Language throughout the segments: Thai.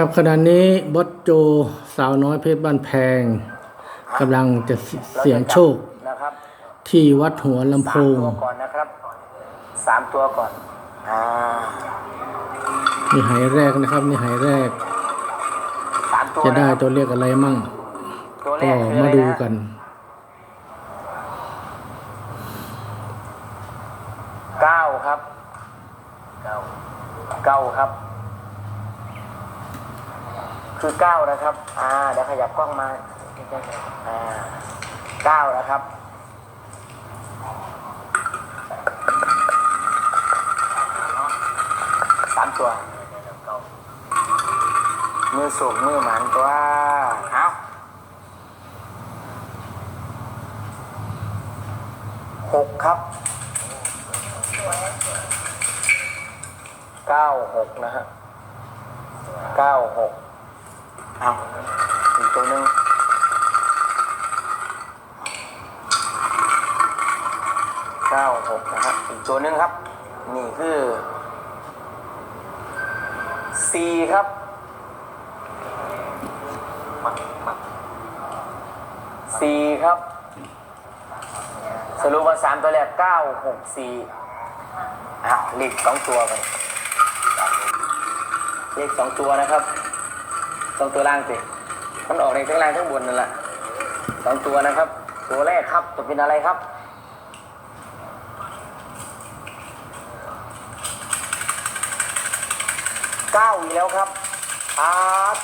ครับขณะนี้บอสโจสาวน้อยเพชรบ้านแพงกำลังจะเสี่ยงโชค นะครับที่วัดหัวลำโพสามง ตัวก่อนนะครับสามตัวก่อนอ่านี่หายแรกนะครับ นี่หายแรกสามตัวจะได้นคตัวเลขอะไรมั่ง ตัวแรก็กคือมาอะไรดูนะกันเก้าครับเก้าเก้าครับ คือเก้านะครับ อ่า เดี๋ยวขยับกล้องมาอ่าเก้านะครับ สามตัว มือสูงมือหมันตัวเอาหกครับเก้าหกนะฮะเก้าหก เอาอีกตัวหนึ่งเก้าหกนะฮะอีกตัวหนึ่งครับ นี่คือสี่ครับสี่ครับ สรุปว่าสามตัวแรกเก้าหกสี่อะเลขสองตัวกันเลขสองตัวนะครับ สองตัวล่างสิ มันออกในทั้งล่างทั้งบนนั่นแหละสองตัวนะครับ ตัวแรกครับจะเป็นอะไรครับ เก้าอีกแล้วครับอา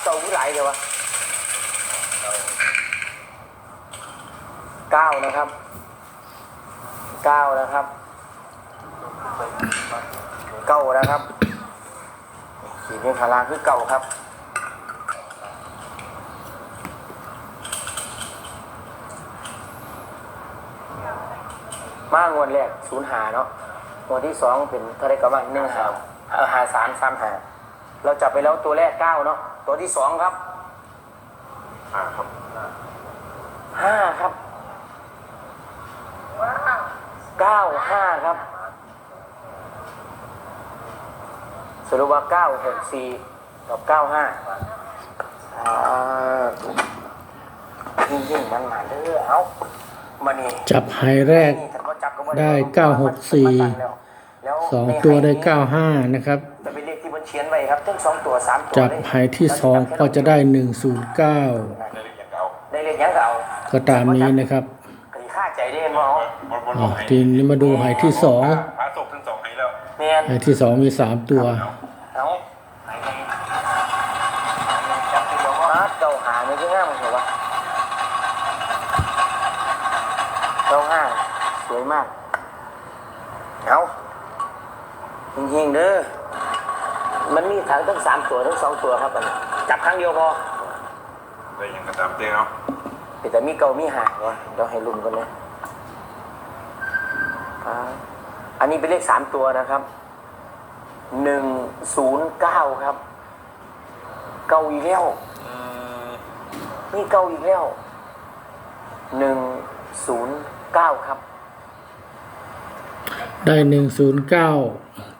เจ้าวิไหลเดี๋ยววะเก้านะครับเก้านะครับเก้านะครับขีดนี้พลางคือเก้าครับ มางวดแรกศูนย์หาเนาะงวดที่สองเป็นเท่าไรก็บ้าหนึ่งหาเอาหาสามสามหาเราจับไปแล้วตัวแรกเก้าเนาะตัวที่สองครับอ่าครับห้าครับเก้าห้าครับสรุปว่าเก้าหกสี่กับเก้าห้าอ่ายิ่งๆมันมาเด้อเอามานี่จับหายแรกนี่ถ้าบ่จับก็บ่ ได้ลงเก้าหกสี่แล้วสองตัวได้เก้าห้านะครับจะเป็นเลขที่มันเขียนไว้ครับทั้งสองตัวสามตัวจับเลยหายที่สองก็จะได้หนึ่งศูนย์เก้าได้เรียกอย่างเก่าได้เลขยังก็เอาก็ตามนี้นะครับก็ดีค่าใจได้เห็นบ่เอาบอลบอลอ่าทีนี้มาดูหายที่สองพาศพทั้งสองให้แล้วแม่นหายที่สองมีสามตัวเอาจับไปเดี๋ยวว่าเก้าหาไม่ใช่ง่ายมั้งเหรอวะเก้าห้าสวยมาก เอาจริงๆเด้อ มันมีถังทั้งสามตัวทั้งสองตัวครับอันนี้จับครั้งเดียวพอได้อย่างกระตามเต้เนาะแต่มีเกามีหางวะเดี๋ยวให้ลุมกันเลยอ่าอันนี้เป็นเลขสามตัวนะครับ หนึ่งศูนย์เก้าครับ เกาอีกแล้วนี่เกาอีกแล้วหนึ่งศูนย์เก้าครับ ได้หนึ่งศูนย์เก้า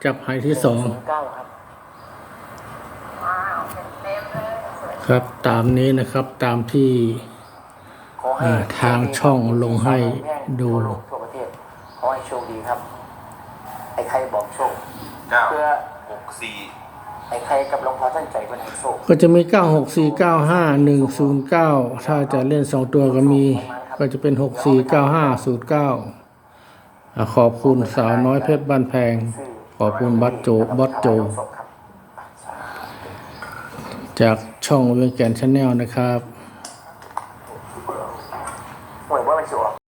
จับหายที่สองเก้าครับครับตามนี้นะครับตามที่ขอให้อ่าทางช่องลงให้ดูทั่วโลกทั่วประเทศขอให้โชคดีครับ ไอ้ใครบอกโชคเก้าเพื่อหกสี่ไอ้ใครกับหลวงพ่อท่านใจเป็นให้โชคก็จะมี9 6 4 9 5 1 0 9ถ้าจะเล่น2ตัวก็มี ก็จะเป็น6 4 9 5 0 9อะ ขอบคุณสาวน้อยเพชรบ้านแพง ขอบคุณบัตโจบอสโจ จากช่องเวียงแกนชาแนลนะครับ